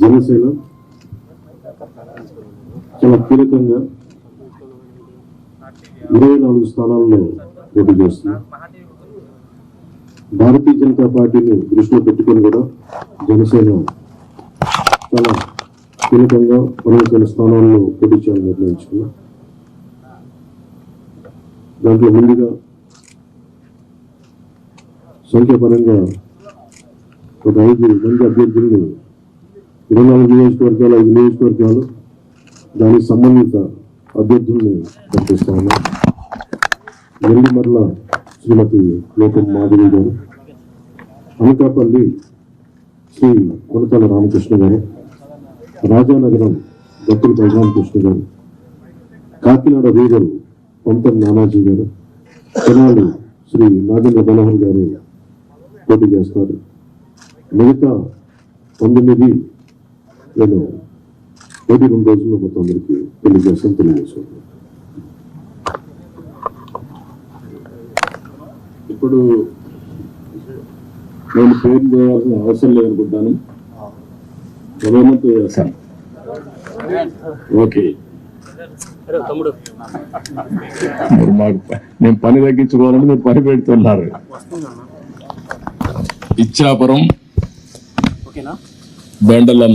జనసేన చాలా కీలకంగా ఇరవై నాలుగు స్థానాల్లో పోటీ చేస్తుంది. భారతీయ జనతా పార్టీని దృష్టిలో పెట్టుకొని కూడా జనసేన చాలా కీలకంగా పలువురు స్థానాల్లో పోటీ చేయాలని నిర్ణయించుకున్నాం దాంట్లో ముందుగా సంఖ్యాపరంగా ఒక ఐదు మంది అభ్యర్థులను ఇరవై నాలుగు నియోజకవర్గాలు ఐదు నియోజకవర్గాలు దానికి సంబంధిత అభ్యర్థుల్ని పంపిస్తా ఉన్నాం. మరల శ్రీమతి లోకం మాధవి గారు అనకాపల్లి శ్రీ కొనతల రామకృష్ణ గారు రాజానగరం దత్తుల బలరామకృష్ణ గారు కాకినాడ రూరల్ పంతం నానాజీ గారు తెనాలి శ్రీ నాగేంద్ర మనోహర్ గారు పోటీ చేస్తారు. మిగతా పంతొమ్మిది నేను పోటీ రెండు రోజుల్లో మొత్తం అందరికీ తెలియజేస్తాను తెలియజేస్తాను. ఇప్పుడు నేను పేరు చేయాల్సిన అవసరం లేదనుకుంటాను. గవర్నమెంట్ చేస్తాను. ఓకే. మరి మాకు నేను పని తగ్గించుకోవాలని మీరు పని పెడుతున్నారు. Ichchapuram బెండలం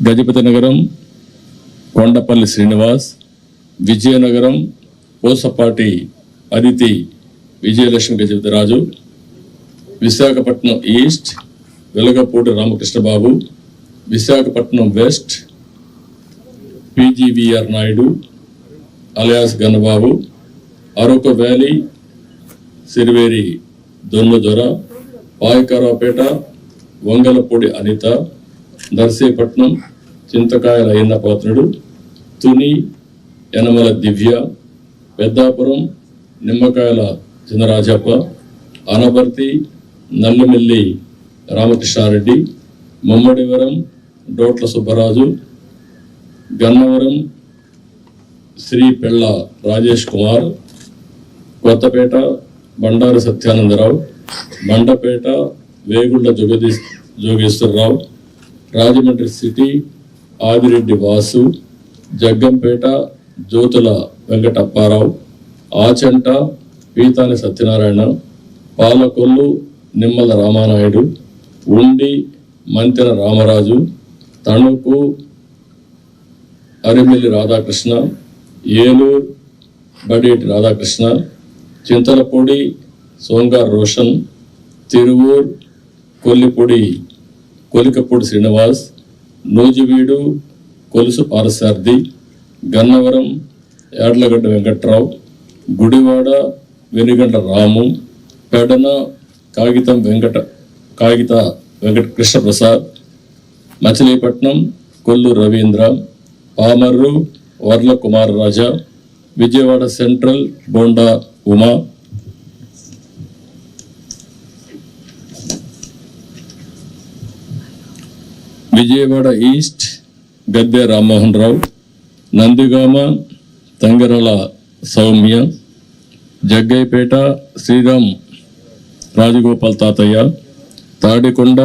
Gajapathinagaram Kondapalli Srinivas Vizianagaram Pusapati Aditi Vijayalakshmi Gajapathi Raju Visakhapatnam east Velagapudi Ramakrishnababu Visakhapatnam west PGVR Naidu alias Gannababu Araku valley Siveri Doonnadora Payakaraopeta Vangalapudi Anitha Narsipatnam Chintakayala Ayyanna Patrudu Tuni Yanamala Divya Peddapuram Nimmakayala Chinarajappa Anaparthi Nallamilli Ramakrishna Reddy Mummidivaram డోట్ల Subbaraju Gannavaram Sri Pella Rajesh Kumar Kothapeta Bandaru Satyanandarao Bandapeta Vegulla జోగదీ Jogeswararao Rajahmundry city Adireddy Vasu Jaggampeta Jyothula Venkatappa Rao Achanta Pithani Satyanarayana Palakollu Nimmala Ramanaidu Undi Mantena Ramaraju Tanuku Arimilli Radhakrishna Eluru Badeti Radhakrishna Chintalapudi సోంగార్ Roshan Tiruvur కొల్లిపూడి Kolikapudi Srinivas Nuzvid Kolusu పారసార్థి Gannavaram యాడ్లగడ్డ Venkatrao Gudivada వెనుగంట రాము పెడన కాగితం వెంకట కాగిత Venkata Krishnaprasad Machilipatnam Kollu Ravindra Pamarru Varla Kumar Raja Vijayawada central Bonda Uma Vijayawada east Gadde Rammohan Rao Nandigama Tangirala Sowmya Jaggayyapeta Sriram Rajagopal Tatayya Tadikonda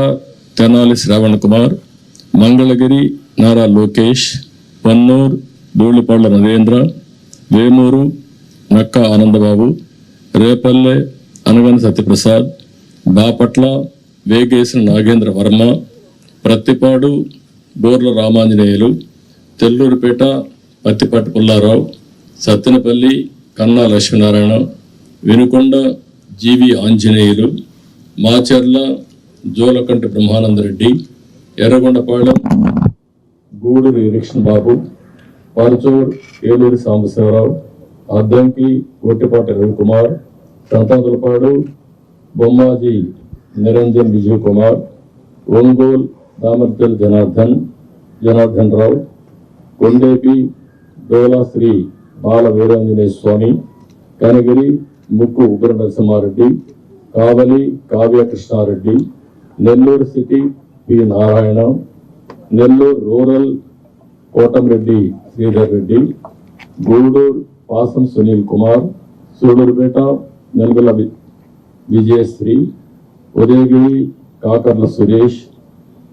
Tenali Shravan Kumar Mangalagiri Nara Lokesh పన్నూర్ Dhulipala Narendra Vemuru నక్క ఆనందబాబు రేపల్లె అనగన సత్యప్రసాద్ బాపట్ల వేగేసిన నాగేంద్ర వర్మ ప్రత్తిపాడు బోర్ల Ramanjaneyulu తెల్లూరుపేట Pattipati Pullarao Sattenapalli Kanna Lakshminarayana Vinukonda GV Anjaneyulu Macherla Julakanti Brahmanandareddy Yerragondapalem Gudur election Babu Parchur Eluri Sambasivarao Addanki Gottipati Ravikumar Santhanuthalapadu Bommaji Niranjan Vijay Kumar Ongole సామర్థ్యం జనార్దన్ జనార్దన్ రావు కొండేపి డోలా శ్రీ బాల Veeranjaneya Swami Kanigiri Mukku Ugra Narasimhareddy Kavali Kavya Krishnareddy Nellore city P Narayana Nellore rural Kotamreddy Sridhar Reddy Gudur Pasam Sunil Kumar Sullurpeta నెల్గొల వి- Vijayasri Udayagiri Kakarla Suresh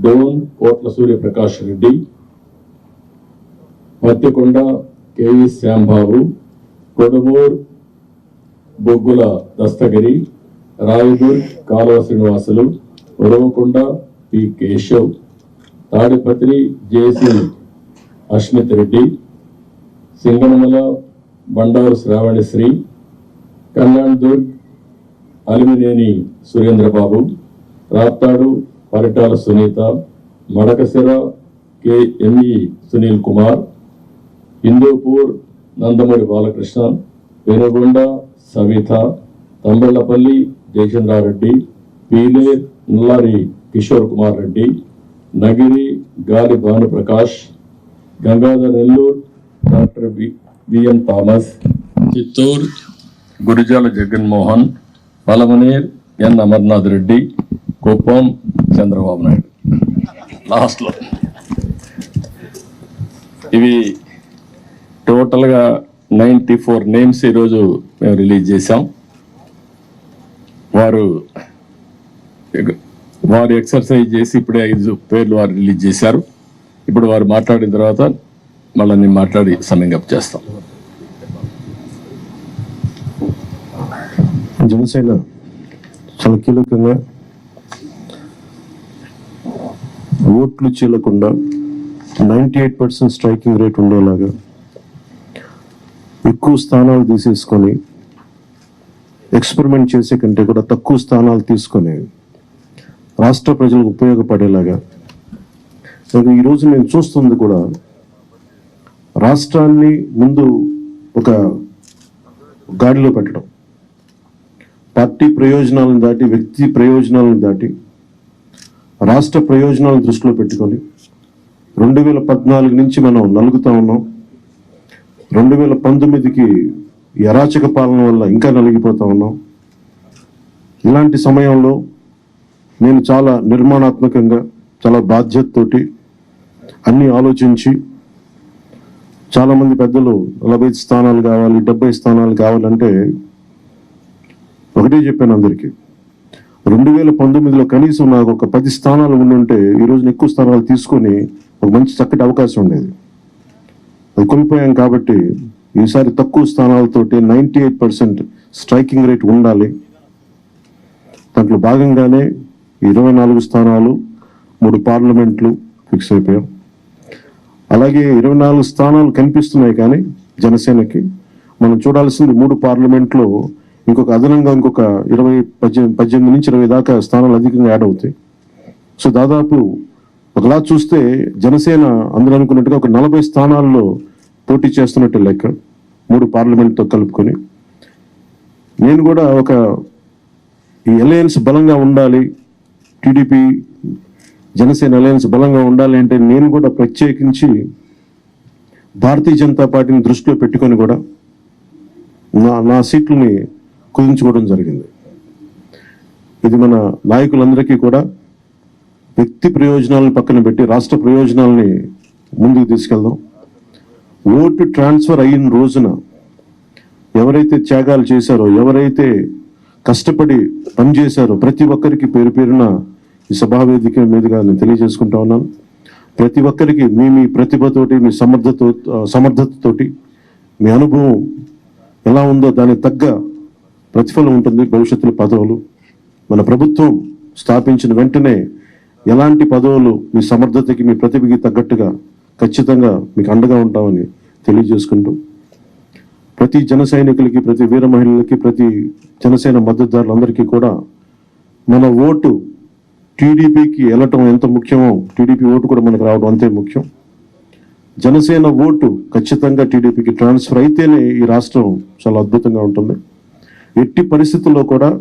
Dhone Kotla Suryaprakash Reddy Pattikonda KV Shyambabu Kodumur Boggula Dastagiri Rayadurg Kaluva Srinivasulu Uravakonda P Keshav Tadipatri JC Ashmit Reddy Singanamala Bandaru Sravanisri Kalyan Durg Alimineni Surendrababu Raptadu Paritala Sunitha Madakasira K ME Sunil Kumar Hindupur Nandamuri Balakrishna Penukonda Savitha Thamballapalle Jayachandrareddy Pele Nallari Kishore Kumar Reddy Nagari Gali Bhanuprakash Gangadhar Nellore doctor B BM Thomas Chittoor Gurijala Jaganmohan Palamaner N Amarnath Reddy Kuppam Chandrababu Naidu. లాస్ట్లో. ఇవి టోటల్గా ninety four names ఈరోజు మేము release చేశాం. వారు వారు exercise చేసి ఇప్పుడే ఐదు పేర్లు వారు రిలీజ్ చేశారు. ఇప్పుడు వారు మాట్లాడిన తర్వాత మళ్ళీ నేను మాట్లాడి సమ్మింగ్ అప్ చేస్తాం. జనసేన చాలా కీలకంగా ఓట్లు చీలకుండా ninety eight percent striking rate ఉండేలాగా ఎక్కువ స్థానాలు తీసేసుకొని ఎక్స్పెరిమెంట్ చేసే కంటే కూడా తక్కువ స్థానాలు తీసుకొని రాష్ట్ర ప్రజలకు ఉపయోగపడేలాగా. ఈరోజు నేను చూస్తుంది కూడా రాష్ట్రాన్ని ముందు ఒక గాడిలో పెట్టడం. పార్టీ ప్రయోజనాలను దాటి వ్యక్తి ప్రయోజనాలను దాటి రాష్ట్ర ప్రయోజనాలను దృష్టిలో పెట్టుకొని రెండు వేల పద్నాలుగు నుంచి మనం నలుగుతా ఉన్నాం. రెండు వేల పంతొమ్మిదికి అరాచక పాలన వల్ల ఇంకా నలిగిపోతూ ఉన్నాం. ఇలాంటి సమయంలో నేను చాలా నిర్మాణాత్మకంగా చాలా బాధ్యతతోటి అన్ని ఆలోచించి చాలామంది పెద్దలు నలభై స్థానాలు కావాలి డెబ్బై స్థానాలు కావాలంటే ఒకటే చెప్పాను అందరికీ. రెండు వేల పంతొమ్మిదిలో కనీసం నాకు ఒక పది స్థానాలు ఉండుంటే ఈ రోజున ఎక్కువ స్థానాలు తీసుకొని ఒక మంచి చక్కటి అవకాశం ఉండేది. అది కోల్పోయాం కాబట్టి ఈసారి తక్కువ స్థానాలతోటి ninety eight percent striking rate ఉండాలి. దాంట్లో భాగంగానే ఇరవై నాలుగు స్థానాలు మూడు పార్లమెంట్లు ఫిక్స్ అయిపోయాం. అలాగే ఇరవై నాలుగు స్థానాలు కనిపిస్తున్నాయి కానీ జనసేనకి. మనం చూడాల్సింది మూడు పార్లమెంట్లో ఇంకొక అదనంగా ఇంకొక ఇరవై పద్దెనిమిది పద్దెనిమిది నుంచి ఇరవై దాకా స్థానాలు అధికంగా యాడ్ అవుతాయి. సో దాదాపు ఒకలా చూస్తే జనసేన అందరూ అనుకున్నట్టుగా ఒక నలభై స్థానాల్లో పోటీ చేస్తున్నట్టు లెక్క మూడు పార్లమెంట్తో కలుపుకొని. నేను కూడా ఒక ఈ అలయన్స్ బలంగా ఉండాలి టీడీపీ జనసేన అలయన్స్ బలంగా ఉండాలి అంటే నేను కూడా ప్రత్యేకించి భారతీయ జనతా పార్టీని దృష్టిలో పెట్టుకొని కూడా నా నా సీట్లని కుదించుకోవడం జరిగింది. ఇది మన నాయకులందరికీ కూడా వ్యక్తి ప్రయోజనాలను పక్కన పెట్టి రాష్ట్ర ప్రయోజనాలని ముందుకు తీసుకెళ్దాం. ఓటు ట్రాన్స్ఫర్ అయిన రోజున ఎవరైతే త్యాగాలు చేశారో ఎవరైతే కష్టపడి పనిచేశారో ప్రతి ఒక్కరికి పేరు పేరున ఈ సభావేదిక మీదుగా నేను తెలియజేసుకుంటా ఉన్నాను. ప్రతి ఒక్కరికి మీ మీ ప్రతిభతోటి మీ సమర్థతో సమర్థతతోటి మీ అనుభవం ఎలా ఉందో దానికి తగ్గ ప్రతిఫలం ఉంటుంది భవిష్యత్తులో పదవులు. మన ప్రభుత్వం స్థాపించిన వెంటనే ఎలాంటి పదవులు మీ సమర్థతకి మీ ప్రతిభకి తగ్గట్టుగా ఖచ్చితంగా మీకు అండగా ఉంటామని తెలియజేసుకుంటూ ప్రతి జన సైనికులకి ప్రతి వీర మహిళలకి ప్రతి జనసేన మద్దతుదారులందరికీ కూడా మన ఓటు టీడీపీకి వెళ్ళటం ఎంత ముఖ్యమో టీడీపీ ఓటు కూడా మనకు రావడం అంతే ముఖ్యం. జనసేన ఓటు ఖచ్చితంగా టీడీపీకి ట్రాన్స్ఫర్ అయితేనే ఈ రాష్ట్రం చాలా అద్భుతంగా ఉంటుంది. ఎట్టి పరిస్థితుల్లో కూడా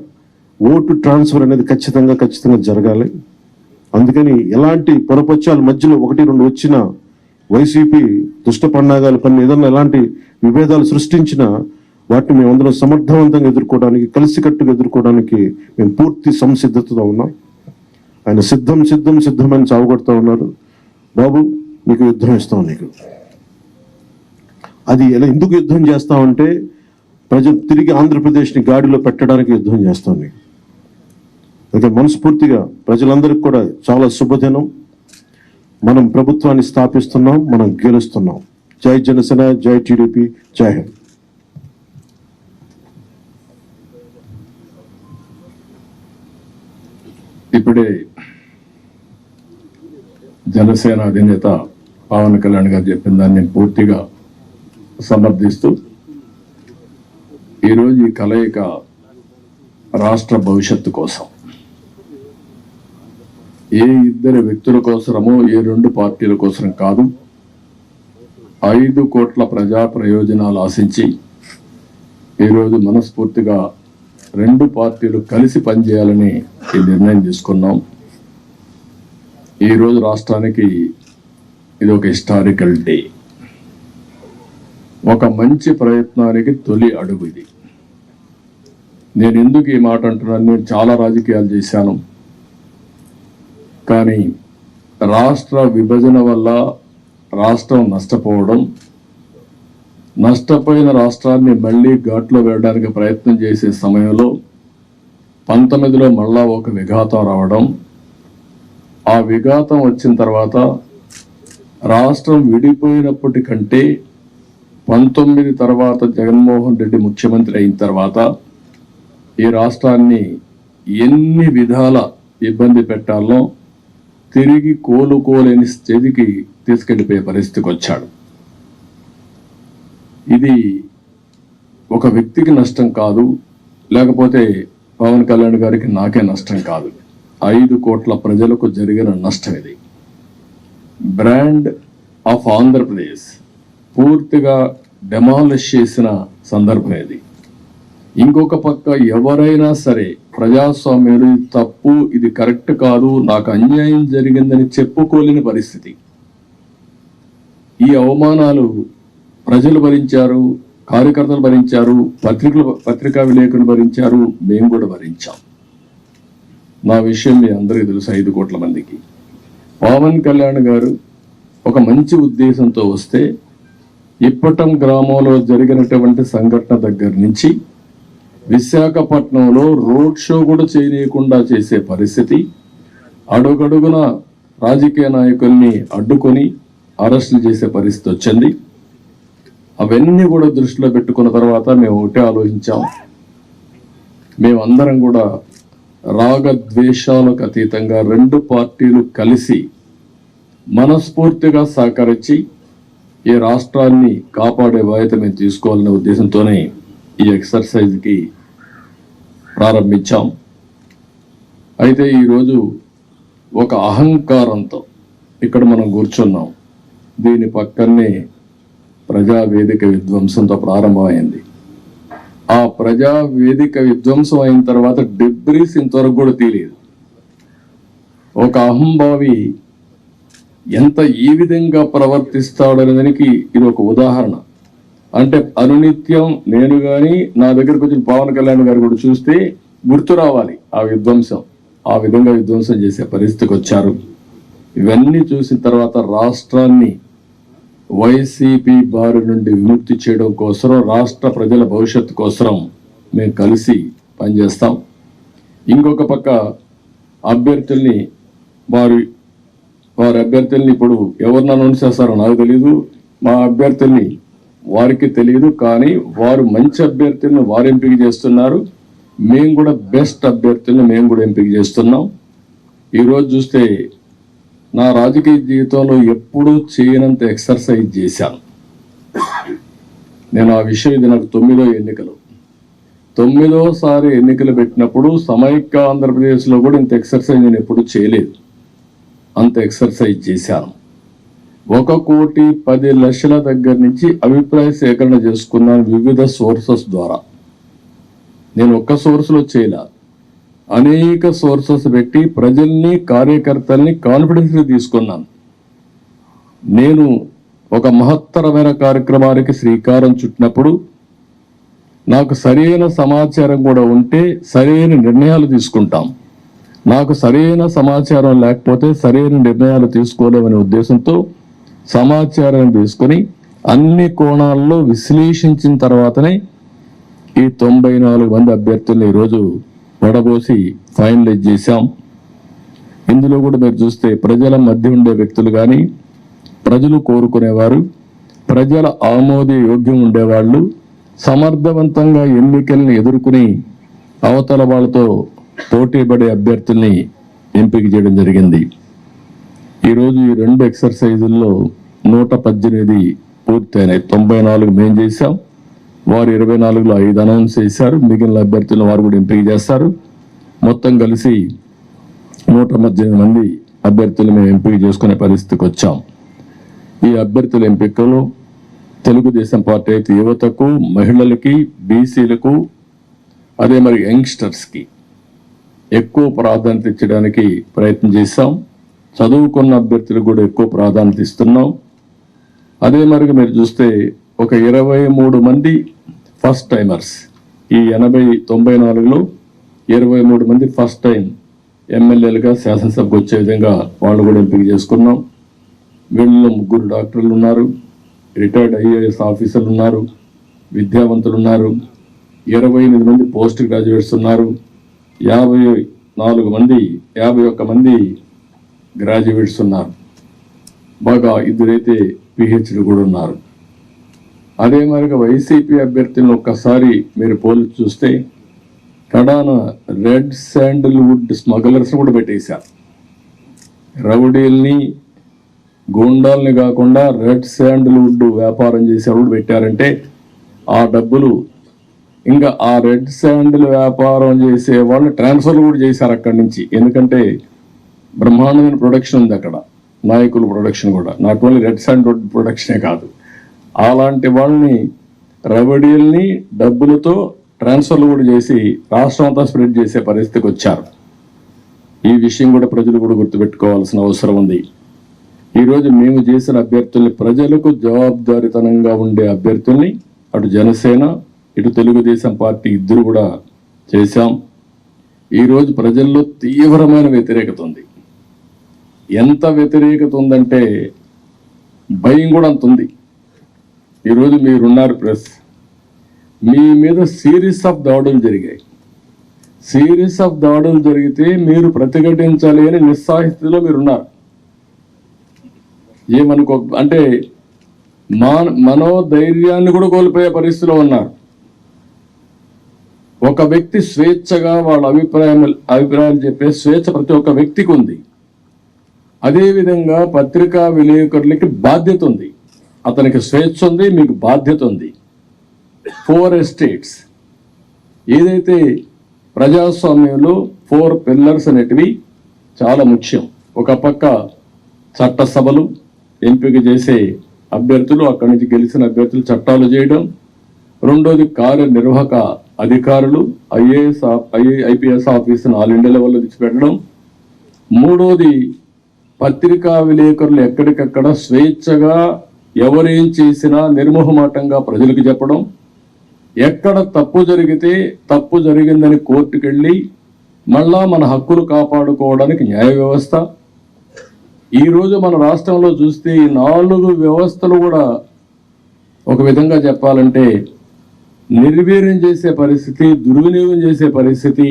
ఓటు ట్రాన్స్ఫర్ అనేది ఖచ్చితంగా ఖచ్చితంగా జరగాలి. అందుకని ఎలాంటి పొరపచ్చాల మధ్యలో ఒకటి రెండు వచ్చిన వైసీపీ దుష్ట పండాగాలు పని ఏదైనా ఎలాంటి విభేదాలు సృష్టించినా వాటిని మేము అందరం సమర్థవంతంగా ఎదుర్కోవడానికి కలిసికట్టుగా ఎదుర్కోవడానికి మేము పూర్తి సంసిద్ధతతో ఉన్నాం. ఆయన సిద్ధం సిద్ధం సిద్ధమని చావగొడతా ఉన్నారు. బాబు నీకు యుద్ధం ఇస్తాం నీకు. అది ఎలా ఎందుకు యుద్ధం చేస్తామంటే ప్రజలు తిరిగి ఆంధ్రప్రదేశ్ని గాడిలో పెట్టడానికి యుద్ధం చేస్తాం అయితే మనస్ఫూర్తిగా ప్రజలందరికీ కూడా చాలా శుభదినం. మనం ప్రభుత్వాన్ని స్థాపిస్తున్నాం మనం గెలుస్తున్నాం. జై జనసేన జై టీడీపీ జై హింద్. ఇప్పుడే జనసేన అధినేత పవన్ కళ్యాణ్ గారు చెప్పిన దాన్ని పూర్తిగా సమర్థిస్తూ ఈరోజు ఈ కలయిక రాష్ట్ర భవిష్యత్తు కోసం. ఏ ఇద్దరు వ్యక్తుల కోసమో ఏ రెండు పార్టీల కోసం కాదు. ఐదు కోట్ల ప్రజా ప్రయోజనాలు ఆశించి ఈరోజు మనస్ఫూర్తిగా రెండు పార్టీలు కలిసి పనిచేయాలని ఈ నిర్ణయం తీసుకున్నాం. ఈరోజు రాష్ట్రానికి ఇది ఒక హిస్టారికల్ డే. ఒక మంచి ప్రయత్నానికి తొలి అడుగు ఇది. నేను ఎందుకు ఈ మాట అంటున్నాను? నేను చాలా రాజకీయాలు చేశాను. కానీ రాష్ట్ర విభజన వల్ల రాష్ట్రం నష్టపోవడం నష్టపోయిన రాష్ట్రాన్ని మళ్ళీ ఘాట్లో వేయడానికి ప్రయత్నం చేసే సమయంలో పంతొమ్మిదిలో మళ్ళా ఒక విఘాతం రావడం ఆ విఘాతం వచ్చిన తర్వాత రాష్ట్రం విడిపోయినప్పటికంటే పంతొమ్మిది తర్వాత జగన్మోహన్ రెడ్డి ముఖ్యమంత్రి అయిన తర్వాత ఈ రాష్ట్రాన్ని ఎన్ని విధాల ఇబ్బంది పెట్టాలో తిరిగి కోలుకోలేని స్థితికి తీసుకెళ్ళిపోయే పరిస్థితికి వచ్చాడు. ఇది ఒక వ్యక్తికి నష్టం కాదు లేకపోతే పవన్ కళ్యాణ్ గారికి నాకే నష్టం కాదు. ఐదు కోట్ల ప్రజలకు జరిగిన నష్టం ఇది. బ్రాండ్ ఆఫ్ ఆంధ్రప్రదేశ్ పూర్తిగా డెమాలిష్ చేసిన సందర్భం ఇది. ఇంకొక పక్క ఎవరైనా సరే ప్రజాస్వామ్యులు తప్పు ఇది కరెక్ట్ కాదు నాకు అన్యాయం జరిగిందని చెప్పుకోలేని పరిస్థితి. ఈ అవమానాలు ప్రజలు భరించారు కార్యకర్తలు భరించారు పత్రికలు పత్రికా విలేకరులు భరించారు మేము కూడా భరించాం. నా విషయం మీ అందరికీ తెలుసు ఐదు కోట్ల మందికి. పవన్ కళ్యాణ్ గారు ఒక మంచి ఉద్దేశంతో వస్తే ఇప్పటం గ్రామంలో జరిగినటువంటి సంఘటన దగ్గర నుంచి విశాఖపట్నంలో రోడ్ షో కూడా చేయనీయకుండా చేసే పరిస్థితి. అడుగడుగున రాజకీయ నాయకుల్ని అడ్డుకొని అరెస్టులు చేసే పరిస్థితి వచ్చింది. అవన్నీ కూడా దృష్టిలో పెట్టుకున్న తర్వాత మేము ఒకటే ఆలోచించాం. మేమందరం కూడా రాగద్వేషాలకు అతీతంగా రెండు పార్టీలు కలిసి మనస్ఫూర్తిగా సహకరించి ఈ రాష్ట్రాన్ని కాపాడే బాధ్యత మేము తీసుకోవాలనే ఉద్దేశంతోనే ఈ ఎక్సర్సైజ్కి ప్రారంభించాం. అయితే ఈరోజు ఒక అహంకారంతో ఇక్కడ మనం కూర్చున్నాం. దీని పక్కనే ప్రజా వేదిక విధ్వంసంతో ప్రారంభమైంది. ఆ ప్రజా వేదిక విధ్వంసం అయిన తర్వాత డెబ్రీస్ ఇంతవరకు కూడా తెలియదు ఒక అహంభావి ఎంత ఈ విధంగా ప్రవర్తిస్తాడనేదానికి ఇది ఒక ఉదాహరణ. అంటే అనునిత్యం నేను కానీ నా దగ్గరకు వచ్చిన పవన్ కళ్యాణ్ గారు కూడా చూస్తే గుర్తు రావాలి ఆ విధ్వంసం. ఆ విధంగా విధ్వంసం చేసే పరిస్థితికి వచ్చారు. ఇవన్నీ చూసిన తర్వాత రాష్ట్రాన్ని వైసీపీ బారి నుండి విముక్తి చేయడం కోసం రాష్ట్ర ప్రజల భవిష్యత్తు కోసం మేము కలిసి పనిచేస్తాం. ఇంకొక పక్క అభ్యర్థుల్ని వారి వారి అభ్యర్థుల్ని ఇప్పుడు ఎవరిని అనౌన్స్ చేస్తారో నాకు తెలియదు మా అభ్యర్థుల్ని వారికి తెలియదు కానీ వారు మంచి అభ్యర్థులను వారు ఎంపిక చేస్తున్నారు. మేము కూడా బెస్ట్ అభ్యర్థులను మేము కూడా ఎంపిక చేస్తున్నాం. ఈరోజు చూస్తే నా రాజకీయ జీవితంలో ఎప్పుడూ చేయనంత ఎక్సర్సైజ్ చేశాను. నేను ఆ విషయం ఇది నాకు తొమ్మిదో ఎన్నికలు. తొమ్మిదోసారి ఎన్నికలు పెట్టినప్పుడు సమైక్య ఆంధ్రప్రదేశ్లో కూడా ఇంత ఎక్సర్సైజ్ నేను ఎప్పుడు చేయలేదు. అంత ఎక్సర్సైజ్ చేశాను. ఒక కోటి పది లక్షల దగ్గర నుంచి అభిప్రాయ సేకరణ చేసుకున్నాను వివిధ సోర్సెస్ ద్వారా. నేను ఒక్క సోర్స్లో చేయలే. అనేక సోర్సెస్ పెట్టి ప్రజల్ని కార్యకర్తల్ని కాన్ఫిడెన్స్గా తీసుకున్నాను. నేను ఒక మహత్తరమైన కార్యక్రమానికి శ్రీకారం చుట్టినప్పుడు నాకు సరైన సమాచారం కూడా ఉంటే సరైన నిర్ణయాలు తీసుకుంటాం. నాకు సరైన సమాచారం లేకపోతే సరైన నిర్ణయాలు తీసుకోలేమనే ఉద్దేశంతో సమాచారం తీసుకొని అన్ని కోణాల్లో విశ్లేషించిన తర్వాతనే ఈ తొంభై నాలుగు మంది అభ్యర్థుల్ని ఈరోజు వడబోసి ఫైనలైజ్ చేశాం. ఇందులో కూడా మీరు చూస్తే ప్రజల మధ్య ఉండే వ్యక్తులు కానీ ప్రజలు కోరుకునేవారు ప్రజల ఆమోద యోగ్యం ఉండేవాళ్ళు సమర్థవంతంగా ఎన్నికల్ని ఎదుర్కొని అవతల వాళ్ళతో పోటీపడే అభ్యర్థుల్ని ఎంపిక చేయడం జరిగింది. ఈరోజు ఈ రెండు ఎక్సర్సైజుల్లో నూట పద్దెనిమిది పూర్తయినాయి. తొంభై నాలుగు మేము చేశాం. వారు ఇరవై నాలుగులో ఐదు అనౌన్స్ చేశారు. మిగిలిన అభ్యర్థులను వారు కూడా ఎంపిక చేస్తారు. మొత్తం కలిసి నూట పద్దెనిమిది మంది అభ్యర్థులు మేము ఎంపిక చేసుకునే పరిస్థితికి వచ్చాం. ఈ అభ్యర్థుల ఎంపికలో తెలుగుదేశం పార్టీ అయితే యువతకు మహిళలకి బీసీలకు అదే మరి యంగ్స్టర్స్కి ఎక్కువ ప్రాధాన్యత ఇచ్చడానికి ప్రయత్నం చేస్తాం చదువుకున్న అభ్యర్థులకు కూడా ఎక్కువ ప్రాధాన్యత ఇస్తున్నాం. అదే మరి మీరు చూస్తే ఒక ఇరవై మూడు మంది ఫస్ట్ టైమర్స్ ఈ ఎనభై తొంభై నాలుగులో ఇరవై మూడు మంది ఫస్ట్ టైం ఎమ్మెల్యేలుగా శాసనసభకు వచ్చే విధంగా వాళ్ళు కూడా ఎంపిక చేసుకున్నాం. వీళ్ళలో ముగ్గురు డాక్టర్లు ఉన్నారు. రిటైర్డ్ ఐఏఎస్ ఆఫీసర్లు ఉన్నారు. విద్యావంతులు ఉన్నారు. ఇరవై ఎనిమిది మంది పోస్ట్ గ్రాడ్యుయేట్స్ ఉన్నారు. యాభై నాలుగు మంది యాభై ఒక్క మంది గ్రాడ్యుయేట్స్ ఉన్నారు. బాగా ఇద్దరైతే పిహెచ్డి కూడా ఉన్నారు. అదే మరిగా వైసీపీ అభ్యర్థులను ఒక్కసారి మీరు పోల్చి చూస్తే కడాన రెడ్ శాండిల్వుడ్ స్మగ్లర్స్ కూడా పెట్టేశారు. రౌడీల్ని గూండాల్ని కాకుండా రెడ్ శాండిల్వుడ్ వ్యాపారం చేసేవాడు పెట్టారంటే ఆ డబ్బులు ఇంకా ఆ రెడ్ శాండిల్ వ్యాపారం చేసే వాళ్ళు ట్రాన్స్ఫర్ కూడా చేశారు అక్కడి నుంచి. ఎందుకంటే బ్రహ్మాండమైన ప్రొడక్షన్ ఉంది అక్కడ. నాయకుల ప్రొడక్షన్ కూడా. నాట్ ఓన్లీ రెడ్ శాండిల్వుడ్ ప్రొడక్షనే కాదు. అలాంటి వాళ్ళని రవడీల్ని డబ్బులతో ట్రాన్స్ఫర్లు కూడా చేసి రాష్ట్రం అంతా స్ప్రెడ్ చేసే పరిస్థితికి వచ్చారు. ఈ విషయం కూడా ప్రజలు కూడా గుర్తుపెట్టుకోవాల్సిన అవసరం ఉంది. ఈరోజు మేము చేసిన అభ్యర్థుల్ని ప్రజలకు జవాబుదారితనంగా ఉండే అభ్యర్థుల్ని అటు జనసేన ఇటు తెలుగుదేశం పార్టీ ఇద్దరు కూడా చేశాం. ఈరోజు ప్రజల్లో తీవ్రమైన వ్యతిరేకత ఉంది. ఎంత వ్యతిరేకత ఉందంటే భయం కూడా అంత ఉంది. ఈరోజు మీరున్నారు ప్రెస్. మీ మీద సిరీస్ ఆఫ్ దాడులు జరిగాయి. సిరీస్ ఆఫ్ దాడులు జరిగితే మీరు ప్రతిఘటించాలి అని నిస్సాహితిలో మీరున్నారు. ఏమనుకో అంటే మా మనోధైర్యాన్ని కూడా కోల్పోయే పరిస్థితిలో ఉన్నారు. ఒక వ్యక్తి స్వేచ్ఛగా వాళ్ళ అభిప్రాయం అభిప్రాయాలు చెప్పే స్వేచ్ఛ ప్రతి ఒక్క వ్యక్తికి ఉంది. అదేవిధంగా పత్రికా విలేకరులకి బాధ్యత ఉంది. అతనికి స్వేచ్ఛ ఉంది మీకు బాధ్యత ఉంది. ఫోర్ ఎస్టేట్స్ ఏదైతే ప్రజాస్వామ్యంలో ఫోర్ పిల్లర్స్ అనేటివి చాలా ముఖ్యం. ఒక పక్క చట్టసభలు ఎంపిక చేసే అభ్యర్థులు అక్కడి నుంచి గెలిచిన అభ్యర్థులు చట్టాలు చేయడం. రెండోది కార్యనిర్వాహక అధికారులు ఐఏఎస్ ఐఏ ఐపీఎస్ ఆఫీసును ఆల్ ఇండియా లెవెల్లో తెచ్చిపెట్టడం. మూడోది పత్రికా విలేకరులు ఎక్కడికక్కడ స్వేచ్ఛగా ఎవరేం చేసినా నిర్మోహమాటంగా ప్రజలకు చెప్పడం. ఎక్కడ తప్పు జరిగితే తప్పు జరిగిందని కోర్టుకెళ్ళి మళ్ళా మన హక్కులు కాపాడుకోవడానికి న్యాయ వ్యవస్థ. ఈరోజు మన రాష్ట్రంలో చూస్తే ఈ నాలుగు వ్యవస్థలు కూడా ఒక విధంగా చెప్పాలంటే నిర్వీర్యం చేసే పరిస్థితి దుర్వినియోగం చేసే పరిస్థితి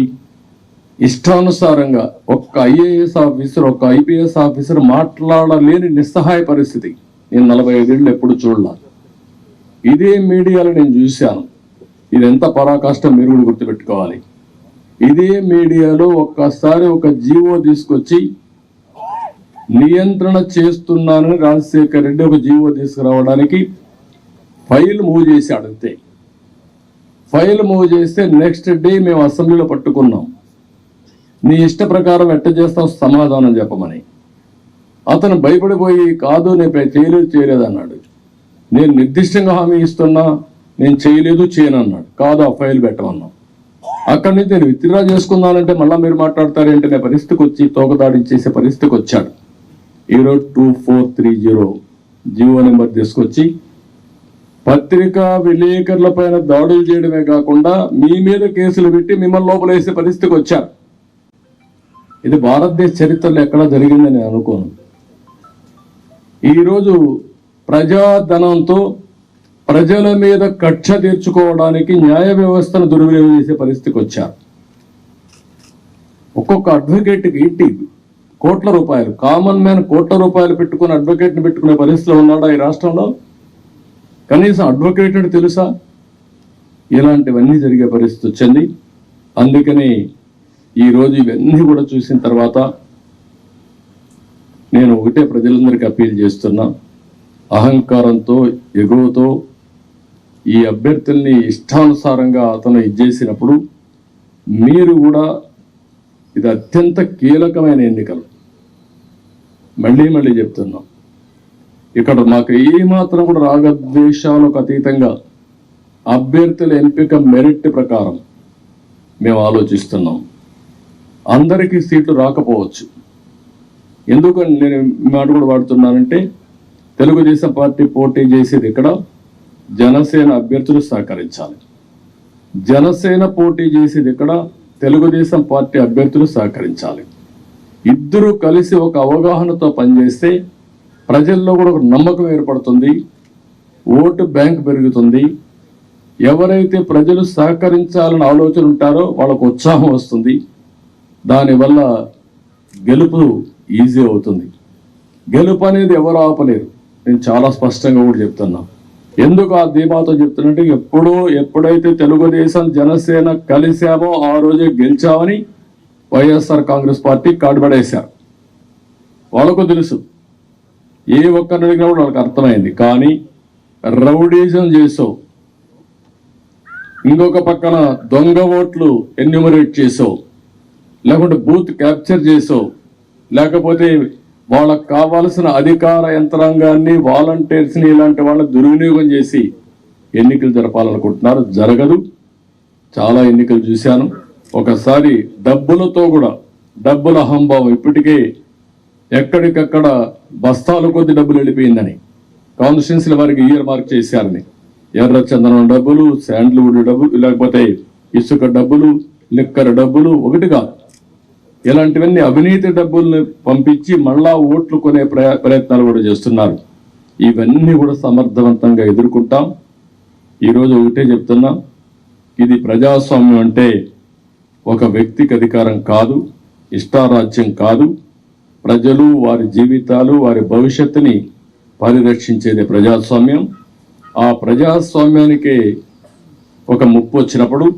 ఇష్టానుసారంగా ఒక్క ఐఏఎస్ ఆఫీసర్ ఒక్క ఐపీఎస్ ఆఫీసర్ మాట్లాడలేని నిస్సహాయ పరిస్థితి నేను నలభై ఐదేళ్ళు ఎప్పుడు చూడలా. ఇదే మీడియాలో నేను చూశాను. ఇది ఎంత పరాకాష్టం మీరు కూడా గుర్తుపెట్టుకోవాలి. ఇదే మీడియాలో ఒక్కసారి ఒక జీవో తీసుకొచ్చి నియంత్రణ చేస్తున్నానని రాజశేఖర్ రెడ్డి ఒక జీవో తీసుకురావడానికి ఫైల్ మూవ్ చేశాడు అంతే. ఫైల్ మూవ్ చేస్తే నెక్స్ట్ డే మేము అసెంబ్లీలో పట్టుకున్నాం. నీ ఇష్ట ప్రకారం ఎట్ట చేస్తావు సమాధానం చెప్పమని. అతను భయపడిపోయి కాదు నేను చేయలేదు చేయలేదు అన్నాడు. నేను నిర్దిష్టంగా హామీ ఇస్తున్నా నేను చేయలేదు చేయను అన్నాడు. కాదు ఆ ఫైల్ పెట్టమన్నాం. అక్కడి నుంచి నేను విత్డ్రా చేసుకుందానంటే మళ్ళీ మీరు మాట్లాడతారేంటి నేను పరిస్థితికి వచ్చి తోకదాడి చేసే పరిస్థితికి వచ్చాడు. ఈరోజు two four three zero GO number తీసుకొచ్చి పత్రికా విలేకరుల పైన దాడులు చేయడమే కాకుండా మీ మీద కేసులు పెట్టి మిమ్మల్ని లోపలేసే పరిస్థితికి వచ్చారు. ఇది భారతదేశ చరిత్రలో ఎక్కడా జరిగిందని నేను అనుకోను. ఈరోజు ప్రజాధనంతో ప్రజల మీద కక్ష తీర్చుకోవడానికి న్యాయ వ్యవస్థను దుర్వినియోగం చేసే పరిస్థితికి వచ్చారు. ఒక్కొక్క అడ్వకేట్కి ఏంటి కోట్ల రూపాయలు కామన్ మ్యాన్ కోట్ల రూపాయలు పెట్టుకుని అడ్వకేట్ని పెట్టుకునే పరిస్థితిలో ఉన్నాడా ఈ రాష్ట్రంలో? కనీసం అడ్వకేట్ తెలుసా? ఇలాంటివన్నీ జరిగే పరిస్థితి వచ్చింది. అందుకని ఈరోజు ఇవన్నీ కూడా చూసిన తర్వాత నేను ఒకటే ప్రజలందరికీ అప్పీల్ చేస్తున్నా. అహంకారంతో ఎగువతో ఈ అభ్యర్థుల్ని ఇష్టానుసారంగా అతను ఇచ్చేసినప్పుడు మీరు కూడా ఇది అత్యంత కీలకమైన ఎన్నికలు. మళ్ళీ మళ్ళీ చెప్తున్నాం. ఇక్కడ మాకు ఏమాత్రం మాత్రం కూడా రాగద్వేషాలకు అతీతంగా అభ్యర్థుల ఎంపిక మెరిట్ ప్రకారం మేము ఆలోచిస్తున్నాం. అందరికీ సీట్లు రాకపోవచ్చు. ఎందుకని నేను మాట కూడా వాడుతున్నానంటే తెలుగుదేశం పార్టీ పోటీ చేసేది ఇక్కడ జనసేన అభ్యర్థులు సహకరించాలి. జనసేన పోటీ చేసేది ఇక్కడ తెలుగుదేశం పార్టీ అభ్యర్థులు సహకరించాలి. ఇద్దరు కలిసి ఒక అవగాహనతో పనిచేస్తే ప్రజల్లో కూడా ఒక నమ్మకం ఏర్పడుతుంది. ఓటు బ్యాంక్ పెరుగుతుంది. ఎవరైతే ప్రజలు సహకరించాలని ఆలోచన ఉంటారో వాళ్ళకు ఉత్సాహం వస్తుంది. దానివల్ల గెలుపు ఈజీ అవుతుంది. గెలుపు అనేది ఎవరు ఆపలేరు. నేను చాలా స్పష్టంగా కూడా చెప్తున్నా. ఎందుకు ఆ ధీమాతో చెప్తున్నట్టు ఎప్పుడో ఎప్పుడైతే తెలుగుదేశం జనసేన కలిశామో ఆ రోజే గెలిచామని వైఎస్ఆర్ కాంగ్రెస్ పార్టీ కాడుబడేశారు. వాళ్ళకు తెలుసు. ఏ ఒక్కరిని అడిగినా కూడా వాళ్ళకి అర్థమైంది. కానీ రౌడీజం చేసావు. ఇంకొక పక్కన దొంగ ఓట్లు ఎన్యూమరేట్ చేసావు. లేకుంటే బూత్ క్యాప్చర్ చేసావు. లేకపోతే వాళ్ళకు కావాల్సిన అధికార యంత్రాంగాన్ని వాలంటీర్స్ని ఇలాంటి వాళ్ళని దుర్వినియోగం చేసి ఎన్నికలు జరపాలనుకుంటున్నారు. జరగదు. చాలా ఎన్నికలు చూశాను. ఒకసారి డబ్బులతో కూడా డబ్బుల అహంభావం ఇప్పటికే ఎక్కడికక్కడ బస్తాల కొద్ది డబ్బులు వెళ్ళిపోయిందని కాన్స్టిట్యున్సీల వారికి ఇయర్ మార్క్ చేశారని. ఎర్ర చందనం డబ్బులు శాండ్ల్వుడ్ డబ్బులు లేకపోతే ఇసుక డబ్బులు లిక్కర్ డబ్బులు ఒకటి కాదు ఇలాంటివన్నీ అవినీతి డబ్బుల్ని పంపించి మళ్ళా ఓట్లు కొనే ప్రయత్నాలు కూడా చేస్తున్నారు. ఇవన్నీ కూడా సమర్థవంతంగా ఎదుర్కొంటాం. ఈరోజు ఒకటే చెప్తున్నా ఇది ప్రజాస్వామ్యం అంటే ఒక వ్యక్తికి అధికారం కాదు ఇష్టారాజ్యం కాదు ప్రజలు వారి జీవితాలు వారి భవిష్యత్తుని పరిరక్షించేది ప్రజాస్వామ్యం. ఆ ప్రజాస్వామ్యానికి ఒక ముప్పు వచ్చినప్పుడు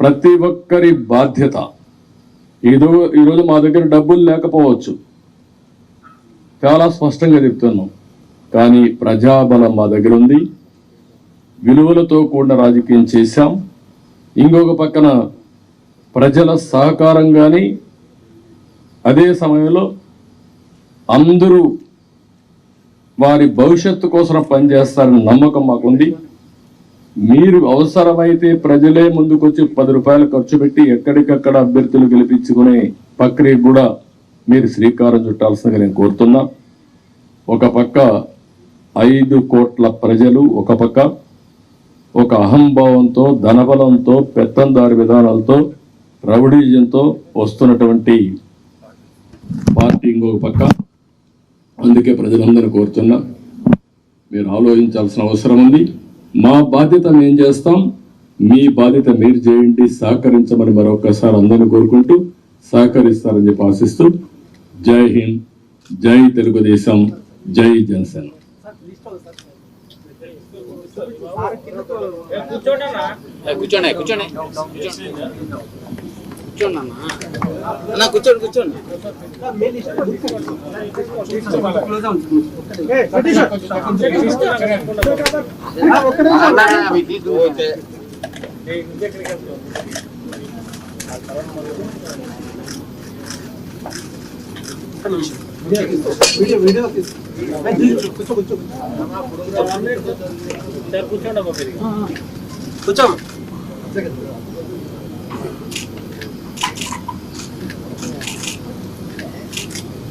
ప్రతి ఒక్కరి బాధ్యత. ఏదో ఈరోజు మా దగ్గర డబ్బులు లేకపోవచ్చు. చాలా స్పష్టంగా చెప్తున్నాం. కానీ ప్రజాబలం మా దగ్గర ఉంది. విలువలతో కూడిన రాజకీయం చేశాం. ఇంకొక పక్కన ప్రజల సహకారం కానీ అదే సమయంలో అందరూ వారి భవిష్యత్తు కోసం పనిచేస్తారని నమ్మకం మాకుంది. మీరు అవసరమైతే ప్రజలే ముందుకొచ్చి పది రూపాయలు ఖర్చు పెట్టి ఎక్కడికక్కడ అభ్యర్థులు గెలిపించుకునే ప్రక్రియ కూడా మీరు శ్రీకారం చుట్టాల్సిందిగా నేను కోరుతున్నా. ఒక పక్క ఐదు కోట్ల ప్రజలు ఒక పక్క ఒక అహంభావంతో ధనబలంతో పెత్తందారి విధానాలతో రౌడీజంతో వస్తున్నటువంటి పార్టీ ఇంకొక పక్క. అందుకే ప్రజలందరూ కోరుతున్నా మీరు ఆలోచించాల్సిన అవసరం ఉంది. మా బాధ్యత మేము చేస్తాం. మీ బాధ్యత మీరు చేయండి సహకరించమని మరొకసారి అందరిని కోరుకుంటూ సహకరిస్తారని చెప్పి ఆశిస్తూ జై హింద్ జై తెలుగుదేశం జై జనసేన. కూర్చోండి కూర్చోండి కూర్చోండి. కూర్చోండి అన్న కూర్చోండి కూర్చోండి. అన్న, అవి తీసుకుపోతే. కూర్చో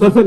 ಸರ್ ಸರ್